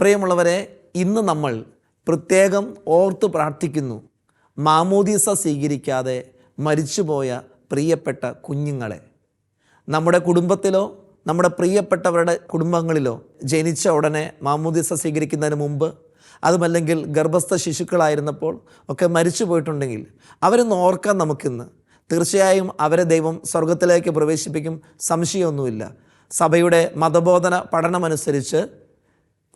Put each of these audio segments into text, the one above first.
പ്രിയമുള്ളവരെ ഇന്ന് നമ്മൾ പ്രത്യേകം ഓർത്തു പ്രാർത്ഥിക്കുന്നു. മാമോദീസ സ്വീകരിക്കാതെ മരിച്ചുപോയ പ്രിയപ്പെട്ട കുഞ്ഞുങ്ങളെ. നമ്മുടെ കുടുംബത്തിലോ നമ്മുടെ പ്രിയപ്പെട്ടവരുടെ കുടുംബങ്ങളിലോ ജനിച്ച ഉടനെ മാമോദീസ സ്വീകരിക്കുന്നതിന് മുമ്പ് അതുമല്ലെങ്കിൽ ഗർഭസ്ഥ ശിശുക്കളായിരുന്നപ്പോൾ ഒക്കെ മരിച്ചു പോയിട്ടുണ്ടെങ്കിൽ അവരൊന്ന് ഓർക്കാൻ നമുക്കിന്ന്. തീർച്ചയായും അവരെ ദൈവം സ്വർഗത്തിലേക്ക് പ്രവേശിപ്പിക്കും സംശയമൊന്നുമില്ല. സഭയുടെ മതബോധന പഠനമനുസരിച്ച്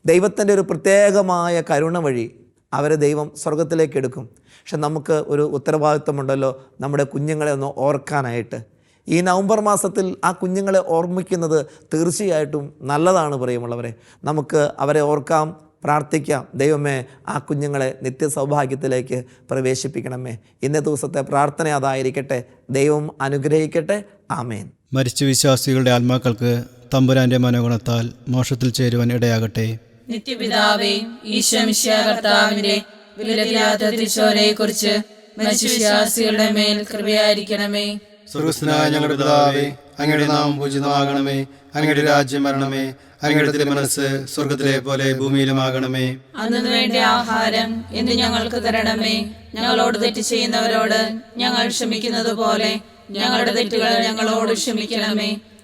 ദൈവത്തിന്റെ ഒരു പ്രത്യേകമായ കരുണ വഴി അവരെ ദൈവം സ്വർഗത്തിലേക്ക് എടുക്കും. പക്ഷെ നമുക്ക് ഒരു ഉത്തരവാദിത്വമുണ്ടല്ലോ നമ്മുടെ കുഞ്ഞുങ്ങളെ ഒന്ന് ഓർക്കാനായിട്ട്. ഈ നവംബർ മാസത്തിൽ ആ കുഞ്ഞുങ്ങളെ ഓർമ്മിക്കുന്നത് തീർച്ചയായിട്ടും നല്ലതാണ് പ്രിയമുള്ളവരെ. നമുക്ക് അവരെ ഓർക്കാം പ്രാർത്ഥിക്കാം. ദൈവമേ ആ കുഞ്ഞുങ്ങളെ നിത്യസൗഭാഗ്യത്തിലേക്ക് പ്രവേശിപ്പിക്കണമേ. ഇന്നേ ദിവസത്തെ പ്രാർത്ഥന അതായിരിക്കട്ടെ. ദൈവം അനുഗ്രഹിക്കട്ടെ. ആമേൻ. മരിച്ച വിശ്വാസികളുടെ ആത്മാക്കൾക്ക് തമ്പുരാന്റെ മനോഗുണത്താൽ മോക്ഷത്തിൽ ചേരുവാൻ ഇടയാകട്ടെ. നിത്യപിതാവേ ഈശ്വമിഷ്യ കർത്താവിന്റെ വിലതിയാത്ത തിരിച്ചോരയെ കുറിച്ച് മനുഷ്യവിശ്വാസികളുടെ മേൽ കൃപയായിരിക്കണമേ. സുഹൃസ്നായ ഞങ്ങളുടെ പിതാവേ അങ്ങയുടെ നാമം പൂജിതമാകണമേ. അങ്ങയുടെ രാജ്യം വരണമേ. അങ്ങയുടെ തിരുമനസ് സ്വർഗത്തിലെ പോലെ ഭൂമിയിലുമാകണമേ. അന്നു വേണ്ട ആഹാരം ഇന്ന് ഞങ്ങൾക്ക് തരണമേ. ഞങ്ങളോട് തെറ്റ് ചെയ്യുന്നവരോട് ഞങ്ങൾ ക്ഷമിക്കുന്നത് പോലെ ഞങ്ങളുടെ തെറ്റുകൾ ഞങ്ങളോട് ക്ഷമിക്കണമേ.